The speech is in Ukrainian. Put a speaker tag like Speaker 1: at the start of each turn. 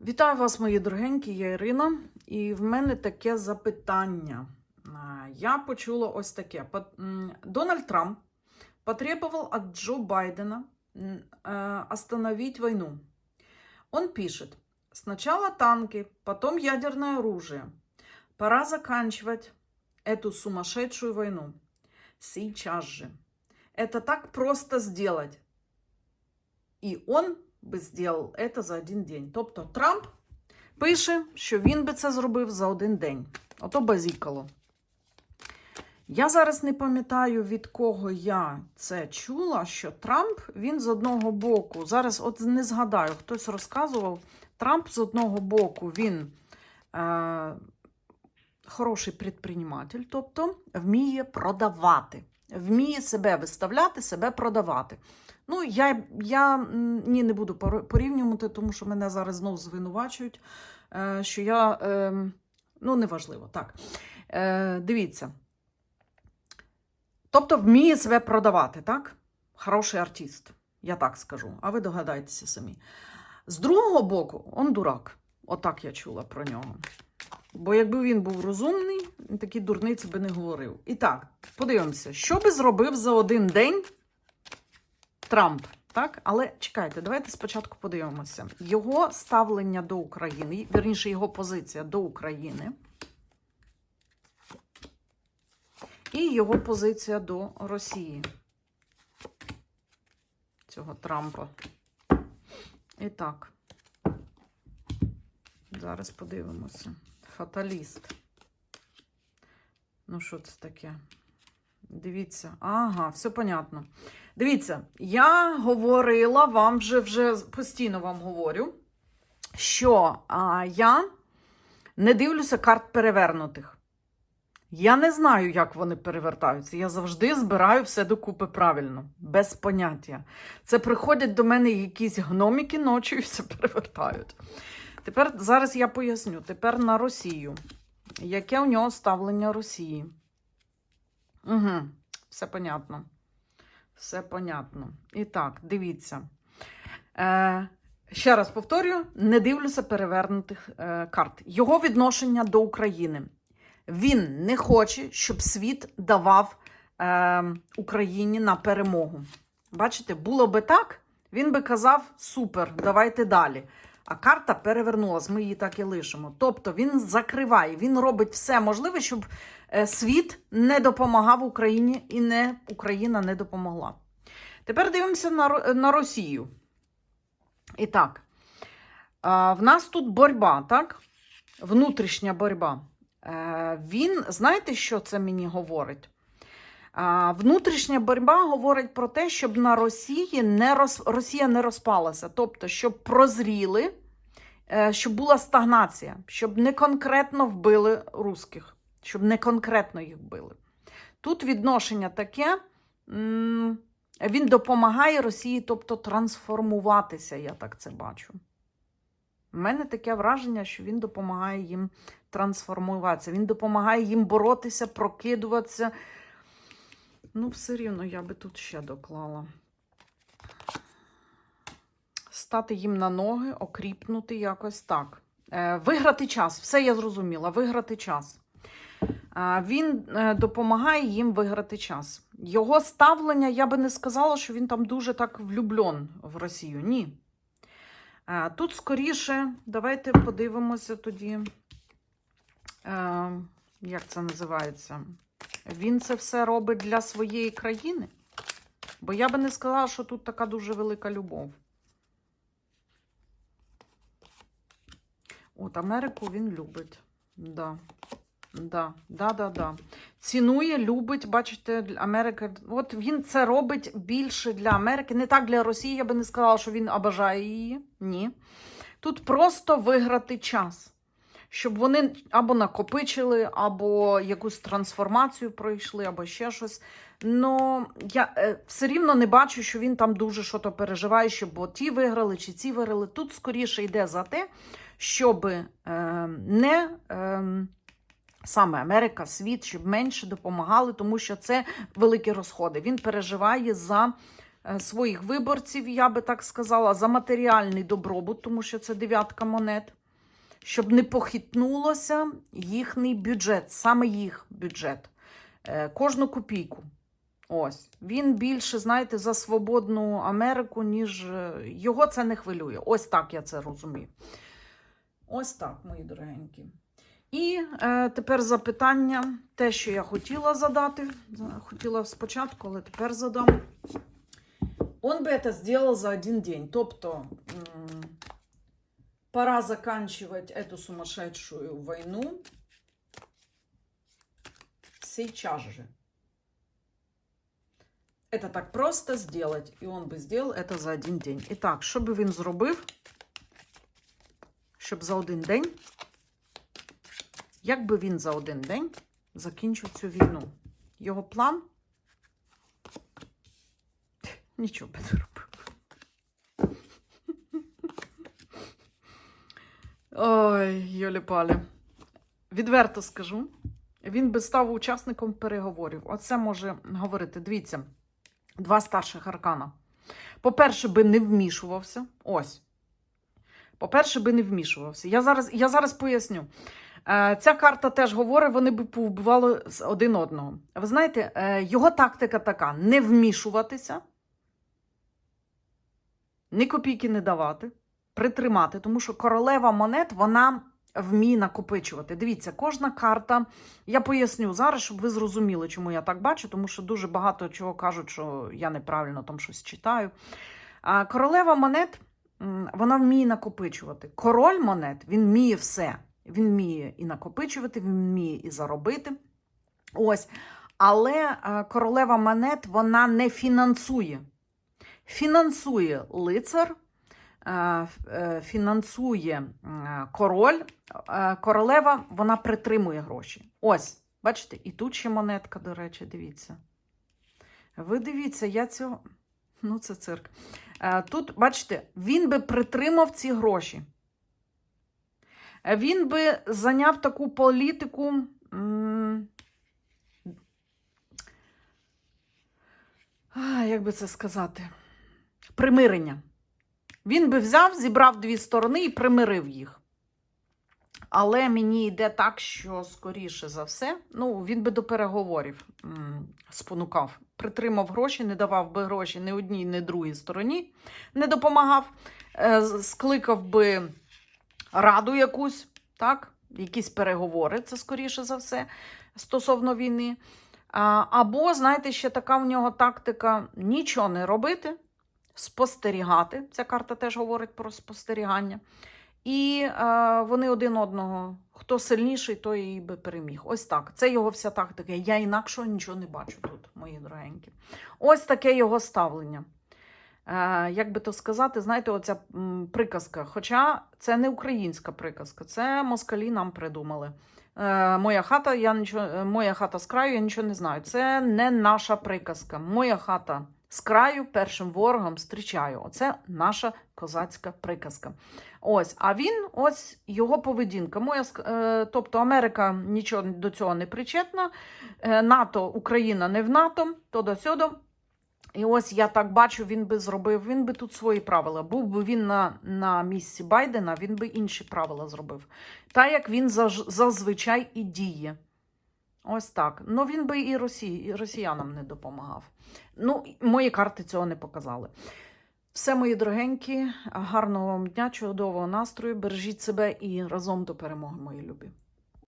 Speaker 1: Вітаю вас, мої дорогенькі, я Ірина, і в мене таке запитання. А, Я почула ось таке. Пот- м, Дональд Трамп потребовал от Джо Байдена м, э, остановить войну. Он пишет, сначала танки, потом ядерное оружие. Пора заканчивать эту сумасшедшую войну. Сейчас же. Это так просто сделать. І он би зробив це за один день. Тобто Трамп пише, що він би це зробив за один день. Ото базікало. Я зараз не пам'ятаю, від кого я це чула, що Трамп, він з одного боку, зараз от не згадаю, хтось розказував, Трамп з одного боку, він е, хороший предприниматель, тобто вміє продавати, вміє себе виставляти, себе продавати. Ну, я, я ні, не буду порівнювати, тому що мене зараз знову звинувачують, е, що я. Е, ну, неважливо, так. Е, дивіться. Тобто вміє себе продавати, так? Хороший артист, я так скажу, а ви догадаєтеся самі. З другого боку, он дурак. Отак я чула про нього. Бо якби він був розумний, такі дурниці би не говорив. І так, подивимося, що би зробив за один день Трамп. Так, але чекайте, давайте спочатку подивимося. Його ставлення до України, верніше, його позиція до України. І його позиція до Росії. Цього Трампа. І так. Зараз подивимося. Фаталіст. Ну, що це таке? Дивіться. Ага, все понятно. Дивіться, я говорила вам вже вже постійно вам говорю, що а, я не дивлюся карт перевернутих. Я не знаю, як вони перевертаються. Я завжди збираю все докупи правильно, без поняття. Це приходять до мене якісь гноміки ночі і все перевертають. Тепер зараз я поясню. Тепер на Росію. Яке у нього ставлення Росії? Угу, все понятно. Все понятно. І так, дивіться. Е, ще раз повторюю: не дивлюся перевернутих е, карт. Його відношення до України. Він не хоче, щоб світ давав е, Україні на перемогу. Бачите, було би так, він би казав: супер, давайте далі. А карта перевернулась, ми її так і лишимо. Тобто він закриває, він робить все можливе, щоб е, світ не допомагав Україні і не Україна не допомогла. Тепер дивимося на, на Росію. І так, в нас тут боротьба, так? Внутрішня боротьба. Е, Він, знаєте, що це мені говорить? Внутрішня боротьба говорить про те, щоб на Росії не роз... Росія не розпалася. Тобто, щоб прозріли, щоб була стагнація, щоб не конкретно вбили русських, щоб не конкретно їх вбили. Тут відношення таке. Він допомагає Росії, тобто трансформуватися, я так це бачу. У мене таке враження, що він допомагає їм трансформуватися. Він допомагає їм боротися, прокидуватися. Ну, все рівно я би тут ще доклала. Стати їм на ноги, окріпнути якось так. Е, виграти час. Все я зрозуміла. Виграти час. Е, він е, допомагає їм виграти час. Його ставлення, я би не сказала, що він там дуже так влюблен в Росію. Ні. Тут скоріше, давайте подивимося тоді, як це називається. Він це все робить для своєї країни. Бо я би не сказала, що тут така дуже велика любов. От Америку він любить. Да. Да, да, да, да. Цінує, любить, бачите, Америка. От він це робить більше для Америки. Не так для Росії, я би не сказала, що він обажає її. Ні. Тут просто виграти час, щоб вони або накопичили, або якусь трансформацію пройшли, або ще щось. Ну, я е, все рівно не бачу, що він там дуже що то переживає, щоб ті виграли чи ці виграли. Тут скоріше йде за те, щоб е, не. Е, Саме Америка, світ, щоб менше допомагали, тому що це великі розходи. Він переживає за е, своїх виборців, я би так сказала, за матеріальний добробут, тому що це дев'ятка монет, щоб не похитнулося їхній бюджет, саме їх бюджет, е, кожну копійку. Ось він більше, знаєте, за свободну Америку, ніж е, його це не хвилює. Ось так я це розумію. Ось так, мої дорогенькі. І е, тепер запитання, те, що я хотіла задати. Хотіла спочатку, але тепер задам. Он би це зробив за один день. Тобто пора заканчивать эту сумасшедшую войну сейчас же. Это так просто сделать, і он би сделал это за один день. І так, що би він зробив, щоб за один день як би він за один день закінчив цю війну? Його план? Нічого би не робив. Ой, Йолі Палі. Відверто скажу, він би став учасником переговорів. Оце може говорити. Дивіться, два старших аркана. По-перше, би не вмішувався. Ось. По-перше, би не вмішувався. Я зараз, я зараз поясню. Е, Ця карта теж говорить, вони би повбивали один одного. Ви знаєте, е, його тактика така: не вмішуватися, ні копійки не давати, притримати, тому що королева монет вона вміє накопичувати. Дивіться, кожна карта, я поясню зараз, щоб ви зрозуміли, чому я так бачу, тому що дуже багато чого кажуть, що я неправильно там щось читаю. Королева монет вона вміє накопичувати. Король монет він вміє все. Він вміє і накопичувати, він вміє і заробити. Ось. Але королева монет вона не фінансує. Фінансує лицар, фінансує е, король. Е, Королева вона притримує гроші. Ось, бачите, і тут ще монетка, до речі, дивіться. Ви дивіться, я цього. Ну, це цирк. Е, Тут, бачите, він би притримав ці гроші. Е, Він би зайняв таку політику. Як би це сказати? Примирення. Він би взяв, зібрав дві сторони і примирив їх. Але мені йде так, що скоріше за все, ну, він би до переговорів спонукав, притримав гроші, не давав би гроші ні одній, ні другій стороні, не допомагав, е, скликав би раду якусь, так? якісь переговори, це скоріше за все, стосовно війни. Або, знаєте, ще така в нього тактика нічого не робити, спостерігати. Ця карта теж говорить про спостерігання. І е, вони один одного, хто сильніший, той і би переміг. Ось так. Це його вся тактика. Я інакшого нічого не бачу тут, мої дорогенькі. Ось таке його ставлення. Е, як би то сказати, знаєте, оця приказка. Хоча це не українська приказка, це москалі нам придумали. Е, моя хата, я нічого, е, моя хата з краю, я нічого не знаю. Це не наша приказка. Моя хата з краю першим ворогом зустрічаю. Оце наша козацька приказка. Ось, а він, ось його поведінка. Моя, е, тобто Америка нічого до цього не причетна. Е, НАТО, Україна не в НАТО, то до сюди. І ось я так бачу, він би зробив, він би тут свої правила. Був би він на, на місці Байдена, він би інші правила зробив. Так як він заж- зазвичай і діє. Ось так. Ну він би і, Росії, росіянам не допомагав. Ну, мої карти цього не показали. Все, мої дорогенькі, гарного вам дня, чудового настрою. Бережіть себе і разом до перемоги, мої любі.